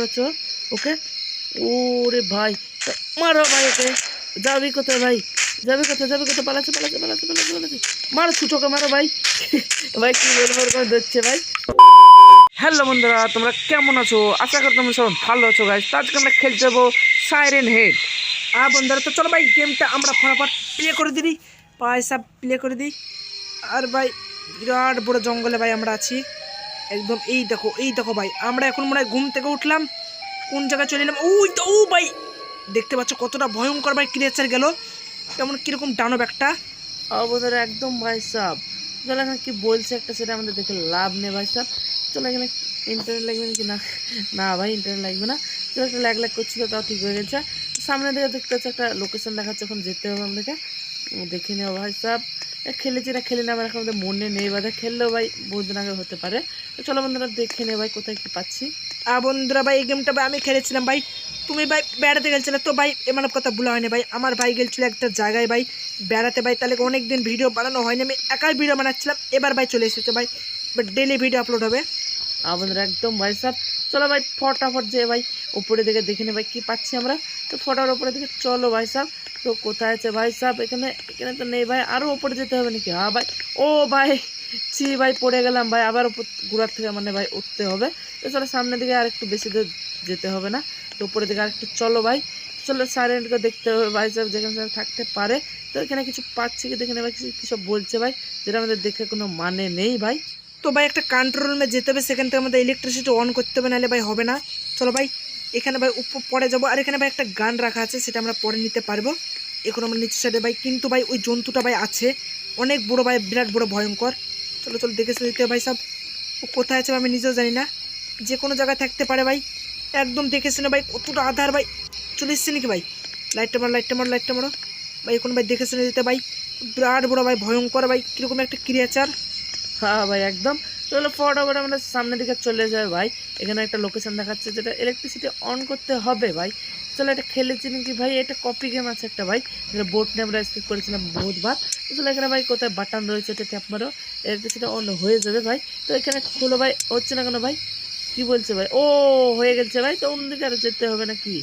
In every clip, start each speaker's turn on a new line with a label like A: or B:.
A: দেখতে পাচ্ছ? ওকে? ওরে ভাই, মারো ভাই ওকে। যাবি কোথায় ভাই? যাবি কোথায়? যাবি কোথায়? পালাচ্ছে পালাচ্ছে পালাচ্ছে পালাচ্ছে পালাচ্ছে। মারো ছুটোকে মারো ভাই। ভাই, কি বলব, ওরকম ভাই। হ্যালো বন্ধুরা, তোমরা কেমন আছো? আশা করি তোমরা সব ভালো আছো তো আজকে আমরা খেলতে যাব সাইরেন হেড আর বন্ধুরা, তো চলো ভাই গেমটা আমরা ফটাফট প্লে করে দিই। পয়সা প্লে করে দিই। আর ভাই, বিরাট বড় জঙ্গলে ভাই আমরা আছি। একদম এই দেখো এই দেখো ভাই, আমরা এখন মনে ঘুম থেকে উঠলাম, কোন জায়গায় চলে এলাম? ওই তো, ও ভাই, দেখতে পাচ্ছ কতটা ভয়ঙ্কর ভাই ক্রিয়েচার গেল, কেমন কীরকম ডানব একটা। আমাদের একদম ভাই সাহ চলো এখানে কি বলছে একটা সেটা আমাদের দেখে লাভ নেই ভাই সাহ চলো এখানে ইন্টারনেট লাগবে নাকি? না না ভাই ইন্টারনেট লাগবে না। চলো একটা ল্যাগ ল্যাগ করছিল, তাও ঠিক হয়ে গেছে। সামনে দিকে দেখতে পাচ্ছি একটা লোকেশন দেখাচ্ছে, এখন যেতে হবে আমাদেরকে। দেখে নেব ভাই সাহ খেলেছি না খেলে না আমার এখন আমাদের মনে নেই বাধা খেললেও ভাই বহুদিন আগে হতে পারে। তো চলো বন্ধুরা দেখে নে ভাই কোথায় কী পাচ্ছি। আর বন্ধুরা ভাই, এই গেমটা ভাই আমি খেলেছিলাম ভাই। তুমি ভাই বেড়াতে গেছিলে তো ভাই এমন কথা ভুলা হয়নি ভাই। আমার ভাই গেলছিল একটা জায়গায় ভাই, বেড়াতে ভাই। তাহলে অনেক দিন ভিডিও বানানো হয়নি, আমি একাই ভিডিও বানাচ্ছিলাম, এবার ভাই চলে এসেছে ভাই। বাট ডেলি ভিডিও আপলোড হবে। আমাদের একদম ভাই সাহ চলো ভাই, ফটাফট যে ভাই উপরে দিকে দেখে নে ভাই কি পাচ্ছি আমরা। তো ফটার উপরে দিকে চলো ভাই সাহ তো কোথায় আছে ভাই সাহ এখানে এখানে তো নেই ভাই। আরও উপরে যেতে হবে নাকি? হ্যাঁ ভাই। ও ভাই, ছি ভাই, পড়ে গেলাম ভাই। আবার উপর ঘোরার থেকে মানে ভাই উঠতে হবে। তো চলো সামনের দিকে আর একটু বেশি দূর যেতে হবে না। তো উপরের দিকে আর একটু চলো ভাই। চলো সাইলেন্টকে দেখতে হবে ভাই সাহেব যেখানে সেখানে থাকতে পারে। তো এখানে কিছু পাচ্ছি কি দেখে ভাই, কিছু সব বলছে ভাই? যেটা আমাদের দেখে কোনো মানে নেই ভাই। তো ভাই, একটা কন্ট্রোল রুমে যেতে হবে, সেখান থেকে আমাদের ইলেকট্রিসিটি অন করতে হবে, নাহলে ভাই হবে না। চলো ভাই, এখানে ভাই পরে যাব। আর এখানে ভাই একটা গান রাখা আছে, সেটা আমরা পরে নিতে পারব। এখন আমরা নিচের সাইডে ভাই, কিন্তু ভাই ওই জন্তুটা ভাই আছে। অনেক বড় ভাই, বিরাট বড়, ভয়ঙ্কর। চলো চলো, দেখে দিতে ভাই সব। ও কোথায় আছে আমি নিজেও জানি না। যে কোনো জায়গায় থাকতে পারে ভাই। একদম দেখে শুনে ভাই, কতটা আধার ভাই। চলে এসছে নাকি ভাই? লাইটটা মারো লাইটটা মারো লাইটটা মারো। ভাই, এখন ভাই দেখে শুনে দিতে ভাই। বিরাট বড় ভাই, ভয়ঙ্কর ভাই, কীরকম একটা ক্রিয়েচার হ্যাঁ ভাই, একদম। চলো ফটাফট আমরা সামনের দিকে চলে যাই ভাই। এখানে একটা লোকেশন দেখাচ্ছে যেটা ইলেকট্রিসিটি অন করতে হবে ভাই। চলো এটা খেলেছি নাকি ভাই? এটা কপি গেম আছে একটা ভাই। যেটা বোট নিয়ে আমরা স্কিপ করেছিলাম বহুতবার। চলো এখানে ভাই কোথায় বাটন রয়েছে এটা ট্যাপ মারো। ইলেকট্রিসিটি অন হয়ে যাবে ভাই। তো এখানে খুলো ভাই, হচ্ছে না কেন ভাই? কি বলছে ভাই? ও, হয়ে গেছে ভাই। তো অন্যদিকে আরও যেতে হবে না কি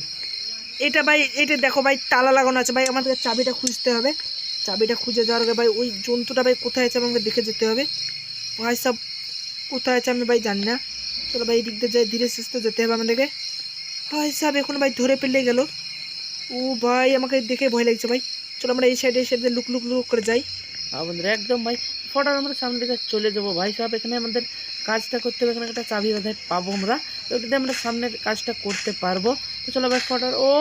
A: এটা ভাই, এটা দেখো ভাই, তালা লাগানো আছে ভাই। আমাদের চাবিটা খুঁজতে হবে। চাবিটা খুঁজে যাওয়ার আগে ভাই, ওই জন্তুটা ভাই কোথায় আছে আমাকে দেখে যেতে হবে। ভাই, সব কোথায় আছে আমি ভাই জানি না। চলো ভাই এই দিক দিয়ে যাই, ধীরে সুস্থে যেতে হবে আমাদেরকে। ভাই সাহেব এখন ভাই ধরে পেলে গেল। ও ভাই, আমাকে দেখে ভয় লাগছে ভাই। চলো আমরা এই সাইডে এই সাইডে লুক লুক লুক করে যাই। আমাদের একদম ভাই ফটার আমরা সামনে দিকে চলে যাব। ভাই সাহেব এখানে আমাদের কাজটা করতে হবে। এখানে একটা চাবি বাধায় পাবো আমরা। ওটাতে আমরা সামনে কাজটা করতে পারব। তো চলো ভাই ফটার ও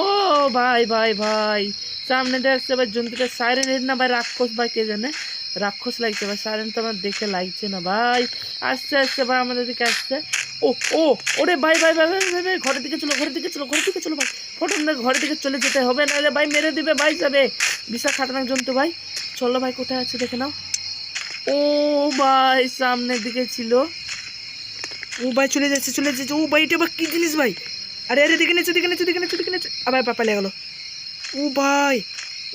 A: ভাই ভাই ভাই। সামনে দিয়ে আসছে ভাই জন্তুটা সাইরেন হেড না ভাই, রাক্ষস ভাই, কে জানে? রাক্ষস লাগছে ভাই সাইরেন তো আমার দেখে লাগছে না ভাই। আসছে আসছে ভাই, আমাদের দিকে আসছে। ও ও, ওরে ভাই ভাই ভাই ভাই ভাই, ঘরের দিকে চলো, ঘরের দিকে চলো, ঘরের দিকে চলো ভাই। ফটো ঘরের দিকে চলে যেতে হবে, নাহলে ভাই মেরে দিবে, ভাই যাবে। বিশাল খাটানাক জন্তু ভাই। চলো ভাই, কোথায় আছে দেখে নাও। ও ভাই, সামনের দিকে ছিল। ও ভাই, চলে যাচ্ছে চলে যাচ্ছে। ও ভাই, এটা আবার কী জিনিস ভাই? আরে আরে, দেখে নেছো দেখে নেছো দেখে নেছো দেখে নেছো আবার পাপা লেগে গেলো। ও ভাই,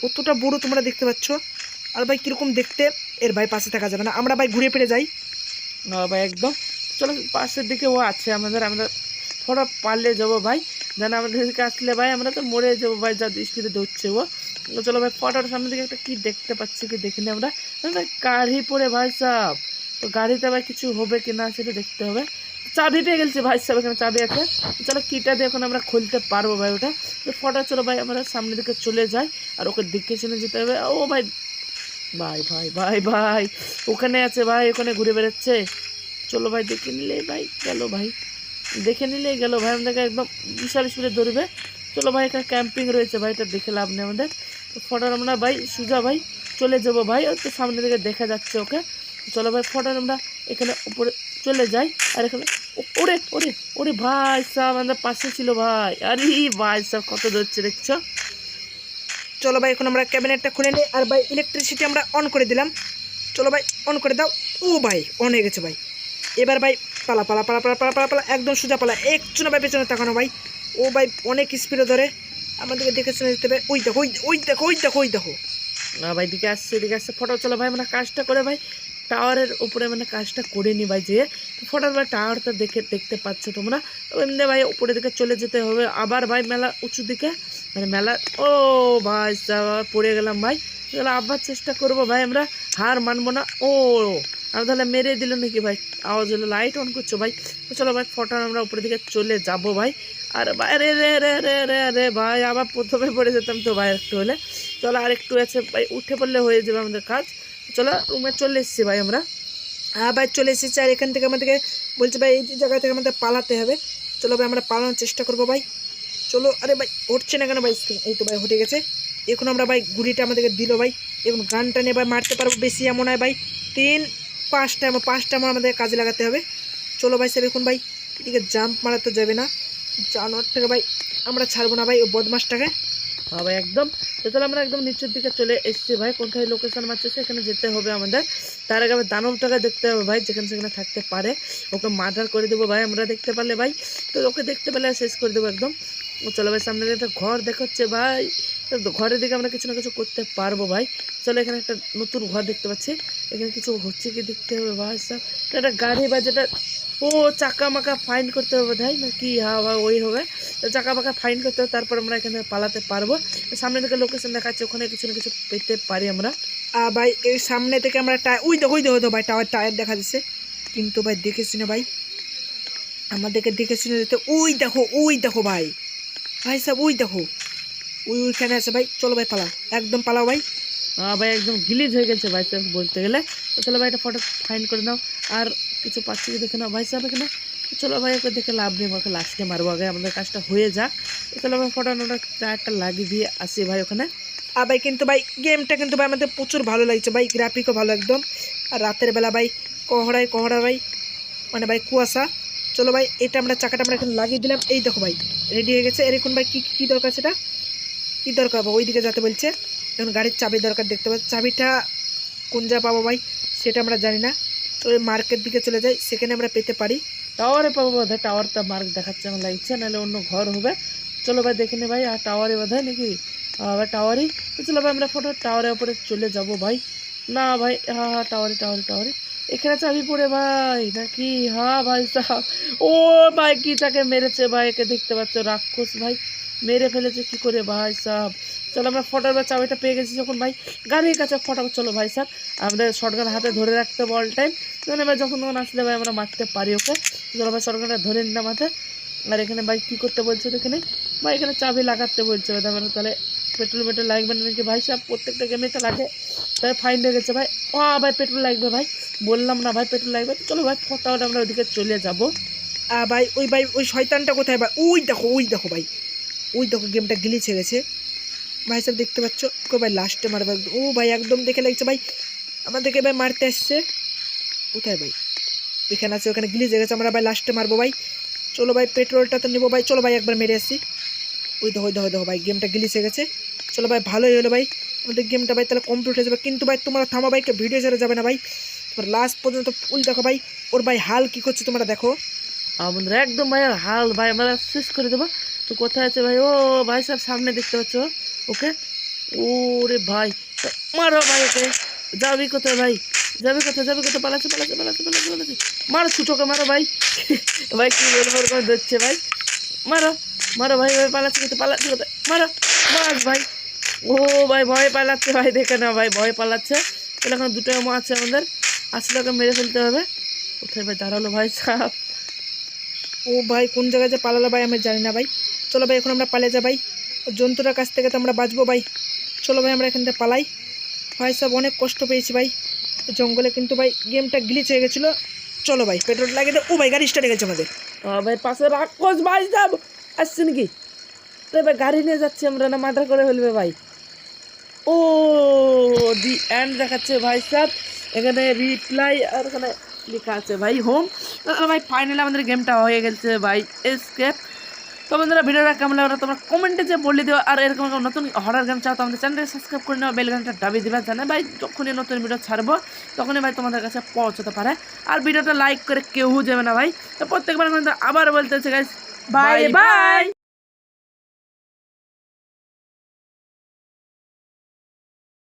A: কতটা বড় তোমরা দেখতে পাচ্ছ। আর ভাই কীরকম দেখতে? এর ভাই পাশে থাকা যাবে না। আমরা ভাই ঘুরে ফিরে যাই। না ভাই একদম। চলো পাশের দিকে ও আছে আমাদের আমরা ফটো পারলে যাব ভাই। যেন আমাদের দিকে আসলে ভাই আমরা তো মরে যাব ভাই যা স্পিডে ধরছে ও। চলো ভাই ফটোর সামনে দিকে একটা কী দেখতে পাচ্ছি কি আমরা। না, ভাই গাড়ি পরে ভাই সাহ তো গাড়িতে ভাই কিছু হবে কি না সেটা দেখতে হবে। চাবি পেয়ে গেছে ভাই সাহেব এখানে চাবি আছে। চলো কিটা দিয়ে এখন আমরা খুলতে পারব ভাই ওটা। তো ফটো চলো ভাই আমরা সামনের দিকে চলে যাই। আর ওকে দেখে শুনে যেতে হবে। ও ভাই ভাই ভাই ভাই ভাই। ওখানে আছে ভাই, ওখানে ঘুরে বেড়াচ্ছে। চলো ভাই, দেখে নিলে ভাই, গেল ভাই। দেখে নিলেই গেল ভাই আমাদেরকে একদম বিশাল স্পিডে ধরবে। চলো ভাই, এখানে ক্যাম্পিং রয়েছে ভাই, এটা দেখে লাভ নেই আমাদের। তো ফটো আমরা ভাই, সুজা ভাই, চলে যাব ভাই। ওই তো সামনে দিকে দেখা যাচ্ছে ওকে। চলো ভাই ফটো আমরা এখানে উপরে চলে যাই। আর এখানে ওরে ওরে ওরে ভাই সাহ আমাদের পাশে ছিল ভাই। আরে ভাই সাহ কত ধরছে দেখছ? চলো ভাই, এখন আমরা ক্যাবিনেটটা খুলে নিই। আর ভাই ইলেকট্রিসিটি আমরা অন করে দিলাম। চলো ভাই অন করে দাও। ও ভাই অন হয়ে গেছে ভাই। এবার ভাই, পালা পালা পালা পালা পালা পালা পালা, একদম সোজা পালা। এক না ভাই, পেছনে তাকানো ভাই। ও ভাই, অনেক স্পিডে ধরে। আমাদেরকে দেখে শুনে হবে। ওই দেখো, ওই ওই দেখো ওই দেখো ওই দেখো। না ভাই দিকে আসছে, এদিকে আসছে। ফটো, চলো ভাই, আমরা কাজটা করে ভাই। টাওয়ারের উপরে মানে কাজটা করে নি ভাই যেয়ে তো ফটার ভাই টাওয়ারটা দেখে, দেখতে পাচ্ছ তোমরা? এমনি ভাই উপরের দিকে চলে যেতে হবে। আবার ভাই মেলা উঁচু দিকে মানে মেলা, ও ভাই পড়ে গেলাম ভাই। তাহলে আবার চেষ্টা করব ভাই আমরা, হার মানবো না। ও, আর তাহলে মেরে দিল নাকি ভাই? আওয়াজ হলো লাইট অন করছ ভাই? তো চলো ভাই, ফটার আমরা উপরের দিকে চলে যাব ভাই। আর ভাই, রে রে রে রে রে রে ভাই, আবার প্রথমে পড়ে যেতাম তো ভাই একটু হলে। চলো আর একটু আছে ভাই, উঠে পড়লে হয়ে যাবে আমাদের কাজ। চলো রুমে চলে এসেছি ভাই আমরা।
B: হ্যাঁ ভাই, চলে এসেছি। আর এখান থেকে আমাদেরকে বলছে ভাই, এই জায়গা থেকে আমাদের পালাতে হবে। চলো ভাই, আমরা পালানোর চেষ্টা করব ভাই। চলো, আরে ভাই, হচ্ছে না কেন ভাই? এই তো ভাই, হটে গেছে। এখন আমরা ভাই, গুলিটা আমাদেরকে দিল ভাই। এখন গানটা নিয়ে ভাই, মারতে পারব বেশি এমন হয় ভাই। তিন, পাঁচটা আমার পাঁচটা আমার আমাদের কাজে লাগাতে হবে। চলো ভাই স্যার এখন ভাই। এদিকে জাম্প মারা তো যাবে না। জানোয়ার থেকে ভাই, আমরা ছাড়বো না ভাই, ও বদমাসটাকে।
A: হ্যাঁ একদম। তো চলো আমরা একদম নিচের দিকে চলে এসেছি ভাই। কোনখানে লোকেশন মারছে সেখানে যেতে হবে আমাদের। তার আগে আবার দানবটাকে দেখতে হবে ভাই, যেখানে সেখানে থাকতে পারে। ওকে মার্ডার করে দেবো ভাই, আমরা দেখতে পারলে ভাই। তো ওকে দেখতে পেলে শেষ করে দেবো একদম। চলো ভাই সামনে একটা ঘর দেখাচ্ছে ভাই। ঘরের দিকে আমরা কিছু না কিছু করতে পারব ভাই। চলো এখানে একটা নতুন ঘর দেখতে পাচ্ছি। এখানে কিছু হচ্ছে কি দেখতে হবে ভাই এটা একটা গাড়ি বা যেটা ও চাকা মাকা ফাইন করতে হবে ভাই না কি হ্যাঁ ওই হবে। তো চাকা মাকা ফাইন করতে হবে, তারপর আমরা এখানে পালাতে পারব। সামনে থেকে লোকেশন দেখাচ্ছে, ওখানে কিছু না কিছু পেতে পারি আমরা।
B: আর ভাই, এই সামনে থেকে আমরা টায়ার ওই দেখো ওই দেখো ভাই টাওয়ার টায়ার দেখা যাচ্ছে। কিন্তু ভাই দেখে শুনে ভাই। আমাদেরকে দেখে শুনে দিতে ওই দেখো ওই দেখো ভাই। ভাই সাহেব, ওই দেখো। ওই ওইখানে আছে ভাই, চলো ভাই, পালাও। একদম পালাও ভাই।
A: ভাই, একদম গিলিজ হয়ে গেছে ভাই বলতে গেলে। তো চলো ভাই এটা ফটো ফাইন করে দাও আর কিছু পাচ্ছি দেখে না ভাই সাহেব এখানে, চলো ভাই ওকে দেখে লাভ নেই, আমাকে লাস্টে মারবো আগে, আমাদের কাজটা হয়ে যাক। তো চলো ভাই ফটো নোটা টায়ারটা লাগিয়ে দিয়ে আসি ভাই ওখানে।
B: আর ভাই কিন্তু ভাই গেমটা কিন্তু ভাই আমাদের প্রচুর ভালো লাগছে ভাই গ্রাফিকও ভালো একদম। আর রাতের বেলা ভাই, কহড়ায় কহড়া ভাই মানে ভাই কুয়াশা। চলো ভাই, এটা আমরা চাকাটা আমরা এখন লাগিয়ে দিলাম। এই দেখো ভাই রেডি হয়ে গেছে। এরকম ভাই, কী কী দরকার সেটা? কী দরকার ওই দিকে যাতে বলছে। এখন গাড়ির চাবি দরকার দেখতে পাচ্ছি। চাবিটা কোন যা পাবো ভাই, সেটা আমরা জানি না। তো ওই মার্কেট দিকে চলে যাই, সেখানে আমরা পেতে পারি।
A: টাওয়ারে পাবো বোধ হয় টাওয়ারটা মার্ক দেখাচ্ছে আমার লাগছে, নাহলে অন্য ঘর হবে। চলো ভাই, দেখে নে ভাই, আর টাওয়ারে বোধ হয় নাকি টাওয়ারই তো চলো ভাই, আমরা ফটো টাওয়ারের উপরে চলে যাব ভাই। না ভাই হ্যাঁ হ্যাঁ টাওয়ারে টাওয়ারে টাওয়ারে এখানে চাবি পড়ে ভাই, নাকি? হ্যাঁ ভাই, সাহেব। ও ভাই, কি তাকে মেরেছে ভাই, একে দেখতে পাচ্ছ, রাক্ষস ভাই। মেরে ফেলেছে কি করে ভাই, সাহেব? চলো, আমরা ফটোর বা চাবিটা পেয়ে গেছি যখন, ভাই। গাড়ির কাছে ফটো, চলো, ভাই সাহেব আমাদের শটগান হাতে ধরে রাখতে হবে অল টাইম মানে ভাই, যখন তখন আসলে, ভাই, আমরা মারতে পারি, ওকে? চলো, ভাই, শটগানটা ধরে নিলাম হাতে। আর এখানে, ভাই, কী করতে বলছে এখানে? ভাই, এখানে চাবি লাগাতে বলছে, ভাই মানে তাহলে পেট্রোল পেট্রোল লাগবে না নাকি, ভাই সাহেব প্রত্যেকটা গেমে তো লাগে। তাই ফাইন হয়ে গেছে, ভাই। ও ভাই, পেট্রোল লাগবে, ভাই। বললাম না, ভাই, পেট্রোল লাগবে। চলো, ভাই, ফটাফট আমরা ওদিকে চলে যাব।
B: ভাই, ওই ভাই, ওই শয়তানটা কোথায়, ভাই? ওই দেখো ওই দেখো, ভাই। ওই দেখো গেমটা গিলিছে গেছে। ভাই সব দেখতে পাচ্ছ? ওকে ভাই লাস্টে মারবে। ও ভাই, একদম দেখে লাগছে ভাই। আমাদেরকে ভাই মারতে আসছে। কোথায় ভাই? এখানে আছে, ওখানে গিলিছে গেছে। আমরা ভাই লাস্টে মারবো ভাই। চলো ভাই পেট্রোলটা তো নেব ভাই। চলো ভাই, একবার মেরে আসি। ওই দেখো দেখো দেখো ভাই গেমটা গিলিছে গেছে। চলো ভাই, ভালোই হলো ভাই। আমাদের গেমটা ভাই তাহলে কমপ্লিট হয়ে যাবে। কিন্তু ভাই, তোমরা থামো ভাইকে ভিডিও ছেড়ে যাবে না ভাই। তোমার লাস্ট পর্যন্ত ফুল দেখো ভাই। ওর ভাই হাল কি করছে তোমরা দেখো।
A: আমাদের একদম ভাই হাল ভাই, আমরা শেষ করে দেবো। তো কোথায় আছে ভাই? ও ভাই সাহেব সামনে দেখতে পাচ্ছ। ওকে? ওরে ভাই মারো ভাই ওকে। যাবি কোথায় ভাই? যাবি কোথায়? যাবি কোথায়? পালাচ্ছে পালাচ্ছে পালাচ্ছে পালাচ্ছে পালাচ্ছে। মারো ছুটোকে, মারো ভাই। ভাই, কি বলব ওরকম ধরছে ভাই? মারো মারো ভাই ভাই, পালাচ্ছে কোথায়? পালাচ্ছে কোথায়? মারো বাস ভাই। ও ভাই, ভয় পালাচ্ছে ভাই, দেখে না ভাই, ভয় পালাচ্ছে। তাহলে এখন দুটো এমন আছে আমাদের। আসলে ওকে মেরে ফেলতে হবে। কোথায় ভাই? দাঁড়াল ভাই সাপ
B: ও ভাই, কোন জায়গায় যে পালালো ভাই, আমি জানি না ভাই। চলো ভাই, এখন আমরা পালিয়ে যাই ভাই। জন্তুটার কাছ থেকে তো আমরা বাঁচবো ভাই। চলো ভাই, আমরা এখান থেকে পালাই। ভাই, সব অনেক কষ্ট পেয়েছি ভাই। জঙ্গলে কিন্তু ভাই গেমটা গ্লিচ হয়ে গেছিল। চলো ভাই, পেট্রোল লাগিয়ে দে। ও ভাই, গাড়ি স্টার্ট হয়ে গেছে আমাদের।
A: ভাই, পাশে ভাই আসছে নাকি রে ভাই গাড়ি নিয়ে যাচ্ছি আমরা না মার্ডার করে ফেলবে ভাই। ও দি অ্যান্ড দেখাচ্ছে ভাই স্যার এখানে রিপ্লাই আর এখানে লেখা আছে ভাই হোম ভাই ফাইনালি আমাদের গেমটা হয়ে গেছে ভাই এসকেপ তো বন্ধুরা ভিডিওটা কেমন লাগল? তোমরা কমেন্টে যে বলে দিও। আর এরকম নতুন হরার গেম চাও তো আমাদের চ্যানেলটা সাবস্ক্রাইব করে নেওয়া বেলগানটা দাবি দিবে। জানে ভাই যখনই নতুন ভিডিও ছাড়বো তখনই ভাই তোমাদের কাছে পৌঁছতে পারে। আর ভিডিওটা লাইক করে কেউ যাবে না ভাই। তো প্রত্যেকবার কিন্তু আবার বলতেছে গাইস বাই বাই